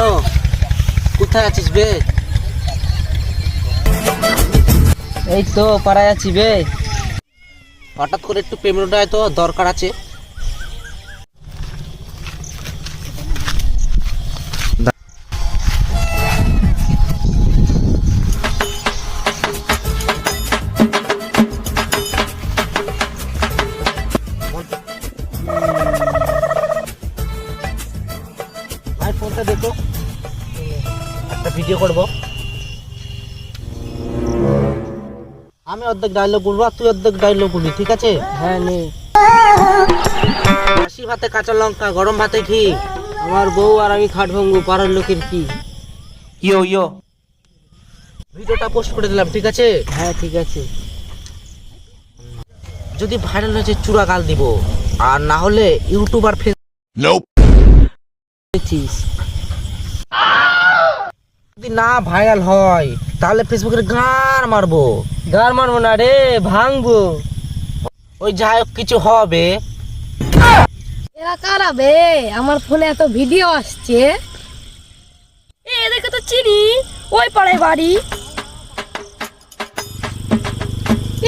Hello, কোথায় আছিস বে? এই তো, পাড়ায় আছি বে। হঠাৎ করে একটু পেমেন্ট আয় তো, দরকার আছে। ফোনটা দেখো। ভিডিও করব। আমি অর্ধেক ডায়লগ বলব আর তুই অর্ধেক ডায়লগ বলবি ঠিক আছে? হ্যাঁ নে। বাসি ভাতে কাঁচা লঙ্কা গরম ভাতে ঘি। আমার বউ আর আমি খাট ভাঙবো পাড়ার লোকের কি? ইয়ো ইয়ো। ভিডিওটা পোস্ট করে দিলাম ঠিক আছে? হ্যাঁ ঠিক আছে। যদি ভাইরাল হয়েছে চূড়া গাল দিব। আর না হলে ইউটিউব আর দেখছিস? যদি না ভাইরাল হয় তাহলে ফেসবুকের গান মারবো। গার মারবো না রে ভাঙবো। ওই যাই হোক কিছু হবে। এরা কারা বে? আমার ফোনে এত ভিডিও আসছে। এ এদেরকে তো চিনি। ওই পাড়ায় বাড়ি।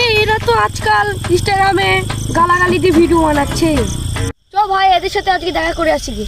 এ এরা তো আজকাল ইনস্টাগ্রামে গালাগালি দিয়ে ভিডিও বানাচ্ছে। চ ভাই এদের সাথে আজকে দেখা করে আসি কি